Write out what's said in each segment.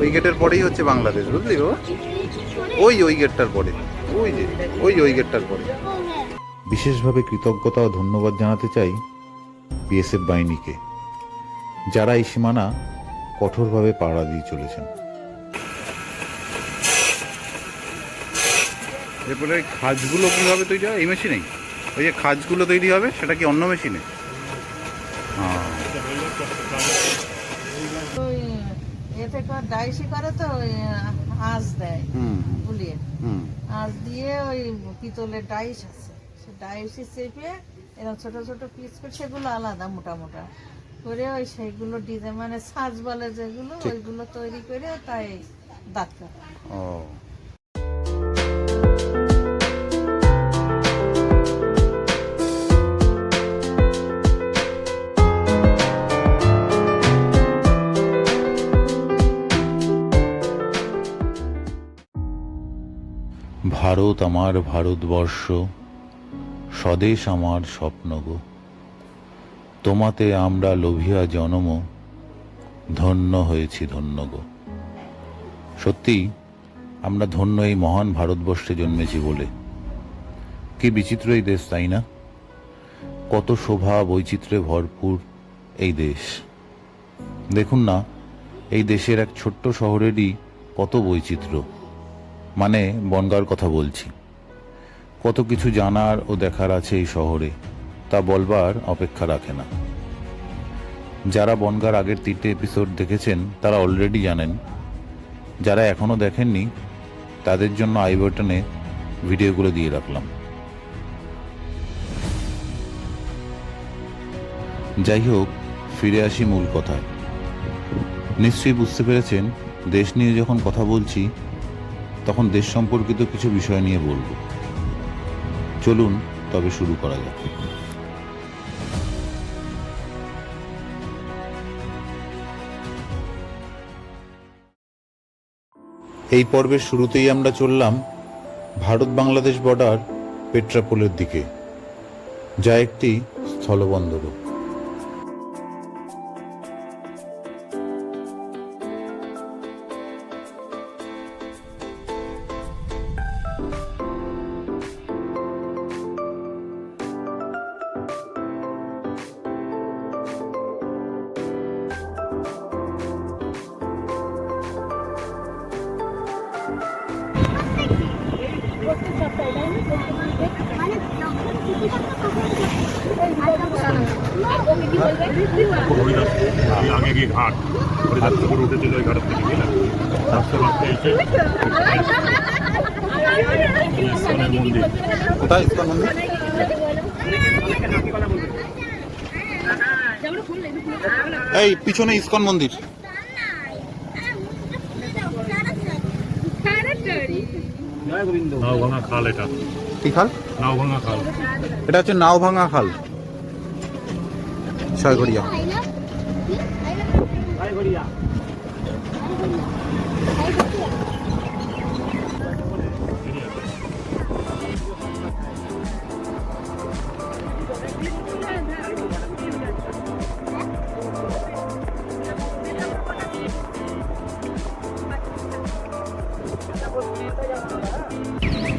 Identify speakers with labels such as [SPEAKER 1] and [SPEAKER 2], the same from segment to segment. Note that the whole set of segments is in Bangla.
[SPEAKER 1] ওই গেটের পরেই হচ্ছে বাংলাদেশ বুঝলি বাবা ওই ওই গেটটার পরে। ওই যে ওই ওই গেটটার পরে। বিশেষভাবে কৃতজ্ঞতা ও ধন্যবাদ জানাতে চাই বিএসএফ বাহিনীকে যারা এই সীমানা কঠোরভাবে পাড়া দিয়ে চলেছেন। এরপরে খাজগুলো কীভাবে তৈরি হয়? এই মেশিনেই? ওই যে খাজগুলো তৈরি হবে সেটা কি অন্য মেশিনে?
[SPEAKER 2] এতে ডাইসি করে তো আঁচ দেয়
[SPEAKER 1] বুলিয়ে।
[SPEAKER 2] আঁচ দিয়ে ওই পিতলের ডাইস আছে। সে ডাইসে চেপে এরকম ছোট ছোট পিস করে সেগুলো আলাদা মোটা মোটা করে ওই সেইগুলো ডিজাইন মানে সাজ বলে যেগুলো ওইগুলো তৈরি করে তাই দাঁত কাটা।
[SPEAKER 1] ভারত আমার ভারতবর্ষ, স্বদেশ আমার স্বপ্ন গো। তোমাতে আমরা লোভিয়া জনম, ধন্য হয়েছি ধন্য গো। সত্যি, আমরা ধন্য এই মহান ভারতবর্ষে জন্মেছি বলে। কি বিচিত্র এই দেশ, তাই না? কত শোভা বৈচিত্র্যে ভরপুর এই দেশ। দেখুন না, এই দেশের এক ছোট্ট শহরেরই কত বৈচিত্র্য। মানে বনগাঁর কথা বলছি। কত কিছু জানার ও দেখার আছে এই শহরে, তা বলবার অপেক্ষা রাখে না। যারা বনগার আগের তিনটে এপিসোড দেখেছেন, তারা অলরেডি জানেন। যারা এখনও দেখেননি, তাদের জন্য আই বাটনে ভিডিওগুলো দিয়ে রাখলাম। যাই হোক, ফিরে আসি মূল কথায়। নিশ্চয়ই বুঝতে পেরেছেন, দেশ নিয়ে যখন কথা বলছি তখন দেশ সম্পর্কিত কিছু বিষয় নিয়ে বলব। চলুন, তবে শুরু করা যাক। এই পর্বের শুরুতেই আমরা চললাম ভারত বাংলাদেশ বর্ডার পেট্রাপোলের দিকে, যা একটি স্থলবন্দরও
[SPEAKER 3] এই আগে গিয়ে ঘাট হরিদাস পুকুর উঠেছিল ওই ঘাটের থেকে বুঝলেন রাস্তা রাস্তা এসে ইস্কনের মন্দির।
[SPEAKER 1] কোথায় ইস্কন মন্দির? এই পিছনে ইস্কন মন্দির।
[SPEAKER 3] নাও ভাঙা খাল এটা।
[SPEAKER 1] কি খাল?
[SPEAKER 3] নাও ভাঙা খাল।
[SPEAKER 1] এটা হচ্ছে নাও ভাঙা খাল। ছয়ঘড়িয়া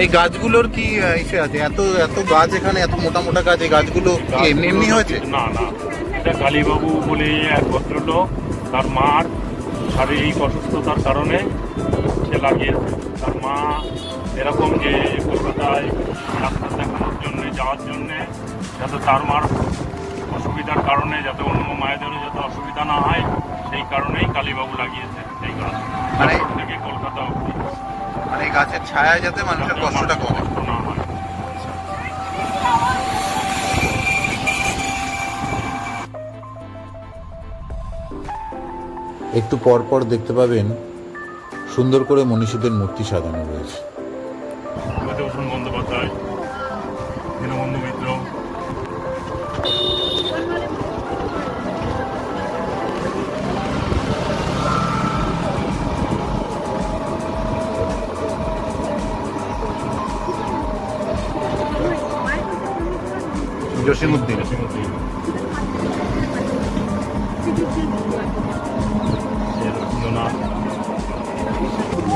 [SPEAKER 1] এই গাছগুলোর কি ইসে আছে? এত এত গাছ এখানে এত মোটা মোটা গাছ এই গাছগুলো এমনি এমনি হয়েছে?
[SPEAKER 3] না না। এটা কালীবাবু বলে এক ভদ্রলোক তার মার শারীরিক অসুস্থতার কারণে সে লাগিয়েছে। তার মা এরকম যে কলকাতায় ডাক্তার দেখানোর জন্য যাওয়ার জন্যে যাতে তার মার অসুবিধার কারণে যাতে অন্য মায়েদেরও যাতে অসুবিধা না হয় সেই কারণেই কালীবাবু লাগিয়েছে সেই গাছ।
[SPEAKER 1] মানে-
[SPEAKER 3] থেকে কলকাতা
[SPEAKER 1] মানে এই গাছের ছায়ায় যাতে মানুষের কষ্টটা কমে।
[SPEAKER 3] হয়।
[SPEAKER 1] একটু পর পর দেখতে পাবেন সুন্দর করে মনীষীদের মূর্তি সাজানো রয়েছে।
[SPEAKER 3] বন্দ্যোপাধ্যায় দীনবন্ধু মিত্র
[SPEAKER 1] জসিমুদ্দিন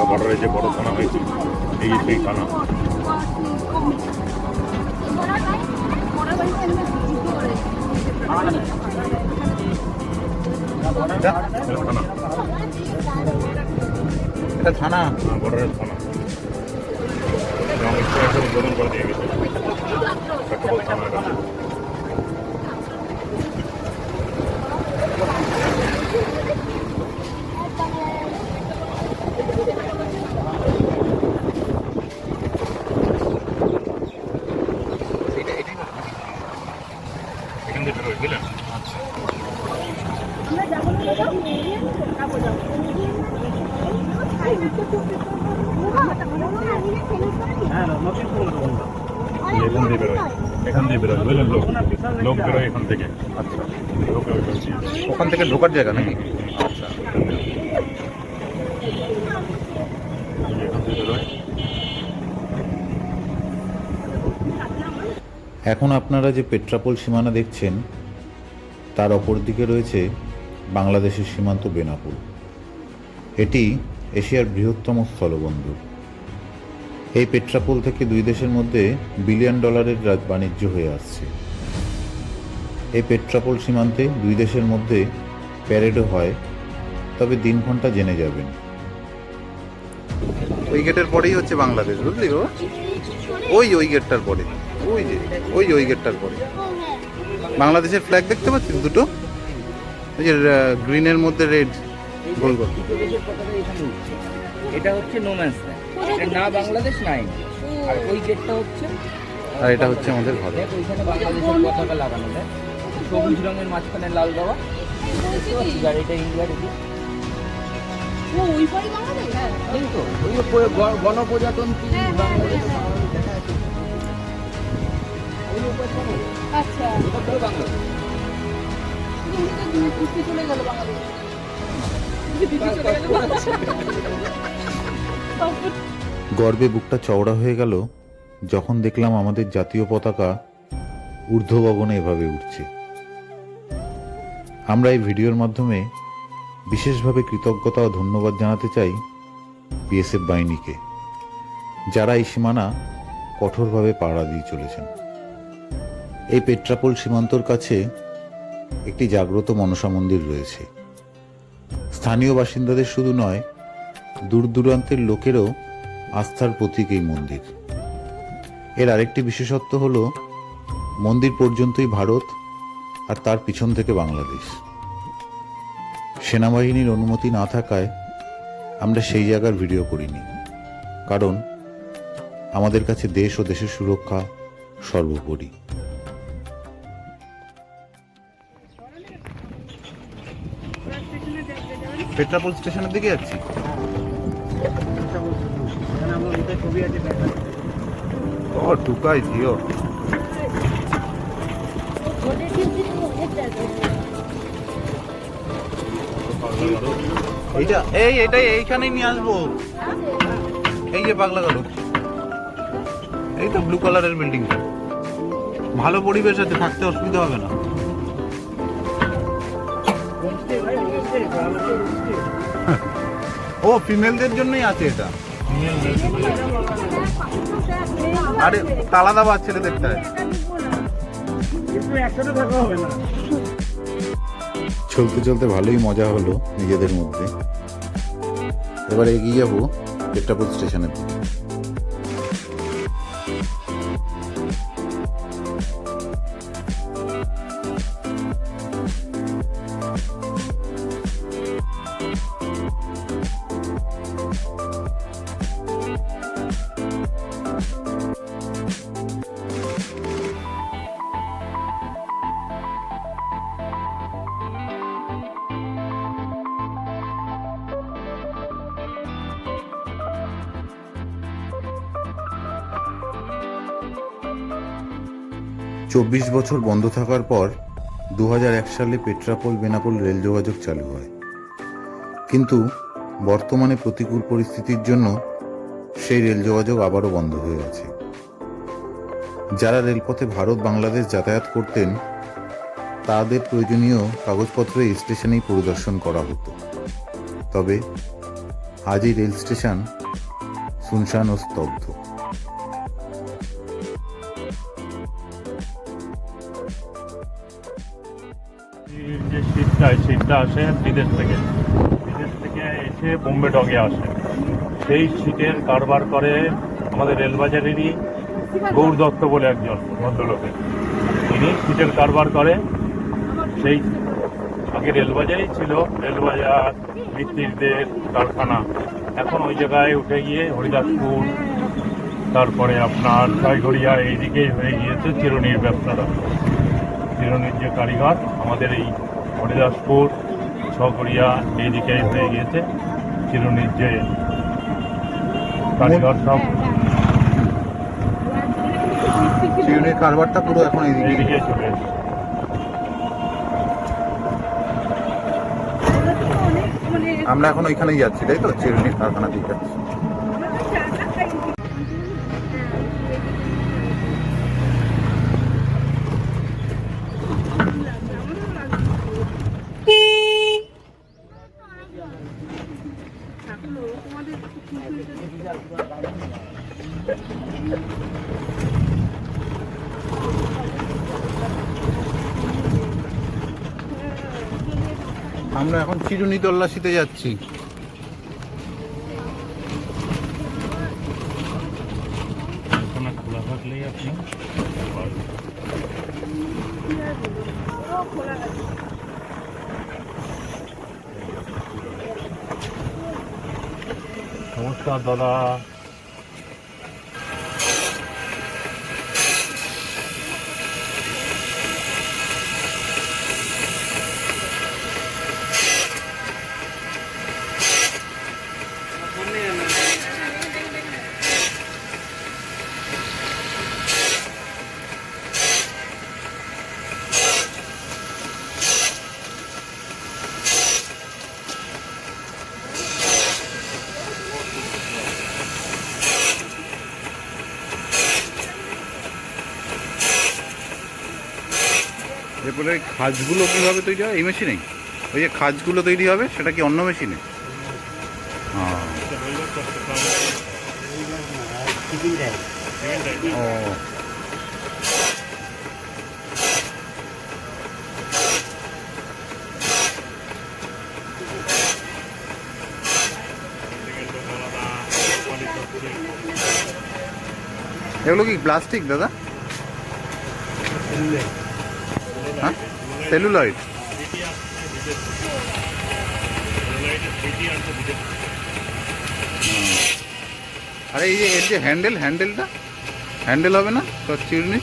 [SPEAKER 3] বর্ডারে যে বড় থানা হয়েছে এই সেই থানা।
[SPEAKER 1] এটা
[SPEAKER 3] থানা? হ্যাঁ, বর্ডারের থানা। অমিত শাহ একটা উদ্বোধন করে দিয়ে গেছে। থানা এটা। এখান থেকে বেরোয় বুঝলেন এখান দিয়ে বেরোয় এখান দিয়ে বেরোয় বুঝলেন লোক লোক বেরোয় এখান থেকে।
[SPEAKER 1] আচ্ছা। ওখান থেকে ঢোকার জায়গা নাকি?
[SPEAKER 3] আচ্ছা। এখন
[SPEAKER 1] আপনারা যে পেট্রাপোল সীমানা দেখছেন তার অপর দিকে রয়েছে বাংলাদেশের সীমান্ত বেনাপুল। এটি এশিয়ার বৃহত্তম স্থলবন্দর। এই পেট্রাপোল থেকে দুই দেশের মধ্যে বিলিয়ন ডলারের বাণিজ্য হয়ে আসছে। এই পেট্রাপোল সীমান্তে দুই দেশের মধ্যে প্যারেডও হয় তবে দিন ঘণ্টা জেনে যাবেন। ওই গেটের পরেই হচ্ছে বাংলাদেশ বুঝলি গো? ওই ওই গেটটার পরে। ওই যে ওই যে ওই গেটটার পরে। বাংলাদেশের ফ্ল্যাগ দেখতে পাচ্ছিস দুটো? ওই যে গ্রিনের মধ্যে রেড গোল গোল
[SPEAKER 4] এটা হচ্ছে নোম্যান্স এটা না বাংলাদেশ নাই আর ওই গেটটা হচ্ছে
[SPEAKER 1] আর এটা হচ্ছে আমাদের ঘর
[SPEAKER 4] দেখ ওইখানে বাংলাদেশের পতাকা লাগানো দেখ। সবুজ রঙের মাঝখানে লাল দেওয়া এটা ইন্ডিয়ার এদিকে ওই যে প- গ- গণপ্রজাতন্ত্রী বাংলাদেশ ওই উপরটা না?
[SPEAKER 5] আচ্ছা চলে গেল
[SPEAKER 1] গর্বে বুকটা চওড়া হয়ে গেল যখন দেখলাম আমাদের জাতীয় পতাকা ঊর্ধ্ব গগনে এভাবে উঠছে। আমরা এই ভিডিওর মাধ্যমে বিশেষভাবে কৃতজ্ঞতা ও ধন্যবাদ জানাতে চাই বিএসএফ বাহিনীকে, যারা এই সীমানা কঠোরভাবে পাড়া দিয়ে চলেছেন। এই পেট্রাপোল সীমান্তর কাছে একটি জাগ্রত মনসা মন্দির রয়েছে। স্থানীয় বাসিন্দাদের শুধু নয় দূর দূরান্তের লোকেরও আস্থার প্রতীক এই মন্দির। এর আরেকটি বিশেষত্ব হল, মন্দির পর্যন্তই ভারত আর তার পিছন থেকে বাংলাদেশ। সেনাবাহিনীর অনুমতি না থাকায় আমরা সেই জায়গার ভিডিও করিনি। কারণ আমাদের কাছে দেশ ও দেশের সুরক্ষা সর্বোপরি। পেট্রাপোল স্টেশনের দিকে যাচ্ছি? ও টুকাই জিও এইটা? এই এটাই এইখানেই নিয়ে আসব। এই যে পাগলা গেল এই তো ব্লু কালারের বিল্ডিংটা ভালো পরিবেশ আছে, থাকতে অসুবিধা হবে না। ও ফিমেলদের জন্যই আছে এটা। আরে তালা দাবা ছেলেদের তাই চলতে চলতে ভালোই মজা হলো নিজেদের মধ্যে। এবার এগিয়ে যাব পেট্রাপুর স্টেশনের দিকে। চব্বিশ বছর বন্ধ থাকার পর দু হাজার এক সালে পেট্রাপোল বেনাপোল রেল যোগাযোগ চালু হয়। কিন্তু বর্তমানে প্রতিকূল পরিস্থিতির জন্য সেই রেল যোগাযোগ আবারও বন্ধ হয়ে আছে যারা রেলপথে ভারত বাংলাদেশ যাতায়াত করতেন, তাদের প্রয়োজনীয় কাগজপত্র এই স্টেশনেই পরিদর্শন করা হতো। তবে
[SPEAKER 5] আজই রেল স্টেশন শুনশান ও স্তব্ধ।
[SPEAKER 3] যে শীতটা এই শীতটা আসে বিদেশ থেকে। বিদেশ থেকে এসে বোম্বে ডগে আসে। সেই শীতের কারবার করে আমাদের রেলবাজারেরই গৌর দত্ত বলে একজন ভদ্রলোকে। তিনি শীতের কারবার করে সেই আগে রেলবাজারই ছিল, রেলবাজার ভিত্তিকদের কারখানা। এখন ওই জায়গায় উঠে গিয়ে হরিদাসপুর, তারপরে আপনার ছয়ঘড়িয়া এইদিকেই হয়ে গিয়েছে চিরুনির ব্যবসাটা। চিরুনির যে কারিগর, আমাদের এই হরিদাসপুর ছগড়িয়া এইদিকেই হয়ে গিয়েছে চিরুনির যে কারিগর সব।
[SPEAKER 5] চিরুনির কারবারটা পুরো এখন এইদিকে।
[SPEAKER 3] এইদিকে চলে এসেছে।
[SPEAKER 5] আমরা এখন ওইখানেই যাচ্ছি তাই তো? চিরুনির কারখানা দিয়ে যাচ্ছি। আমরা এখন চিরুনি তল্লাশিতে যাচ্ছি।
[SPEAKER 3] নমস্কার দাদা
[SPEAKER 5] এরপরে খাজগুলো কীভাবে তৈরি হয়? এই মেশিনেই? ওই যে খাজগুলো তৈরি হবে সেটা কি অন্য মেশিনে? ও। এগুলো কি প্লাস্টিক দাদা? হ্যাঁ সেলুলয়েড। আরে এই যে, এর যে হ্যান্ডেল, হ্যান্ডেলটা? হ্যান্ডেল হবে না? চিরুনি?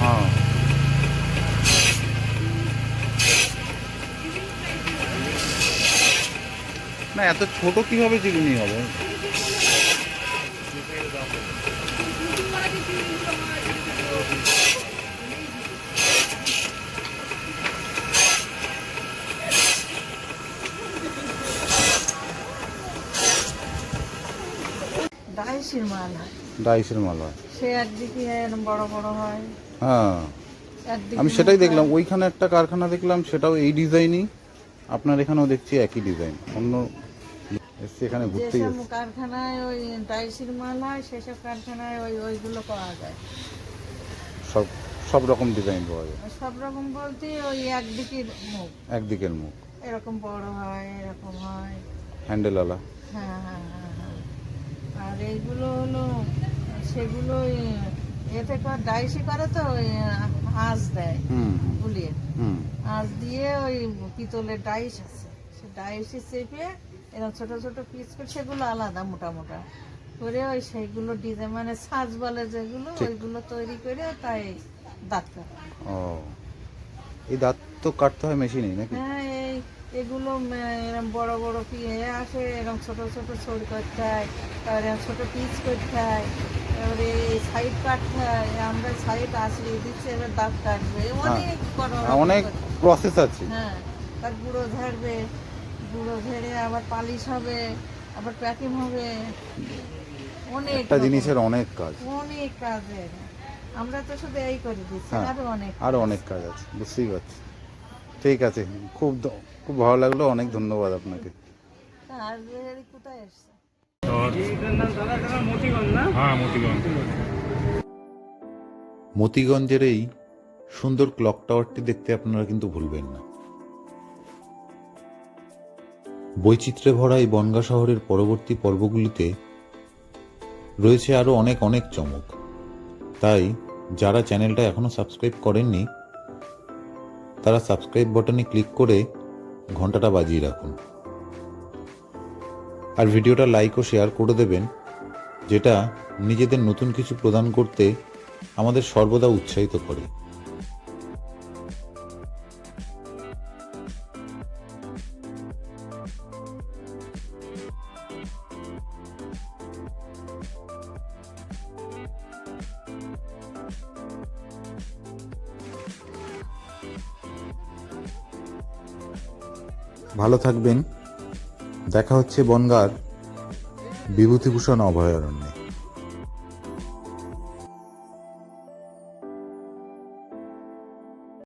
[SPEAKER 5] হ্যাঁ। না, এত ছোট কীভাবে চিরুনি হবে?
[SPEAKER 2] ডাইসির মাল হয়।
[SPEAKER 5] ডাইসের মাল হয়।
[SPEAKER 2] সে একদিকে বড় বড় হয়।
[SPEAKER 5] হ্যাঁ। আমি সেটাই দেখলাম। ওইখানে একটা কারখানা দেখলাম সেটাও এই ডিজাইনই। আপনার এখানেও দেখছি একই ডিজাইন। অন্য এসছি এখানে
[SPEAKER 2] যেসব কারখানায় ওই ডাইসির মাল হয় সেসব কারখানায় ওই ওইগুলো পাওয়া যায়।
[SPEAKER 5] সব সব রকম ডিজাইন পাওয়া যায়।
[SPEAKER 2] সব রকম বলতে ওই একদিকের মুখ।
[SPEAKER 5] একদিকের মুখ।
[SPEAKER 2] এরকম বড় হয় এরকম হয়।
[SPEAKER 5] হ্যান্ডেলওয়ালা
[SPEAKER 2] হ্যাঁ হ্যাঁ হ্যাঁ হ্যাঁ। আর এইগুলো হলো সেগুলো এতে করে ডাইসি করে তো আঁচ দেয় গুলিয়ে আঁচ দিয়ে ওই পিতলের ডাইস আছে। সে ডাইসে চেপে এরকম ছোট ছোট পিস করে সেগুলো আলাদা মোটা মোটা করে ওই সেইগুলো ডিজাইন মানে সাজ বলে যেগুলো ওইগুলো তৈরি করে তাই দাঁত কাটে।
[SPEAKER 5] ও। এই দাঁত তো কাটতে হয় মেশিনেই নাকি?
[SPEAKER 2] হ্যাঁ এই এগুলো উম, এরকম বড় বড় এ আসে এরকম ছোট ছোট ছড়ি করতে হয় তারপরে এরম ছোট পিস করতে হয় এবারে সাইড কাটতে হয় আমরা সাইড আসিয়ে দিচ্ছি এবার দাঁত কাটবে অনেক বড়
[SPEAKER 5] হ্যাঁ, অনেক প্রসেস আছে।
[SPEAKER 2] হ্যাঁ তার গুঁড়ো ঝাড়বে গুঁড়ো ঝেড়ে আবার পালিশ হবে আবার প্যাকিং হবে। অনেক
[SPEAKER 5] একটা জিনিসের অনেক কাজ।
[SPEAKER 2] অনেক কাজের। আমরা তো শুধু এই করে দিচ্ছি
[SPEAKER 5] হ্যাঁ,
[SPEAKER 2] আরও অনেক
[SPEAKER 5] আরও অনেক কাজ আছে বুঝতেই পারছি। ঠিক আছে। খুব খুব ভালো লাগল অনেক ধন্যবাদ আপনাকে।
[SPEAKER 3] হ্যাঁ
[SPEAKER 1] মতিগঞ্জের এই সুন্দর ক্লক টাওয়ারটি দেখতে আপনারা কিন্তু ভুলবেন না। বৈচিত্র্যে ভরা এই বনগা শহরের পরবর্তী পর্বগুলিতে রয়েছে আরও অনেক অনেক চমক। তাই যারা চ্যানেলটা এখনও সাবস্ক্রাইব করেননি তারা সাবস্ক্রাইব বাটনে ক্লিক করে ঘন্টাটা বাজিয়ে রাখুন। আর ভিডিওটা লাইক ও শেয়ার করে দেবেন, যেটা নিজেদের নতুন কিছু প্রদান করতে আমাদের সর্বদা উৎসাহিত করে। ভালো থাকবেন। দেখা হচ্ছে বনগার বিভূতিভূষণ অভয়ারণ্যে।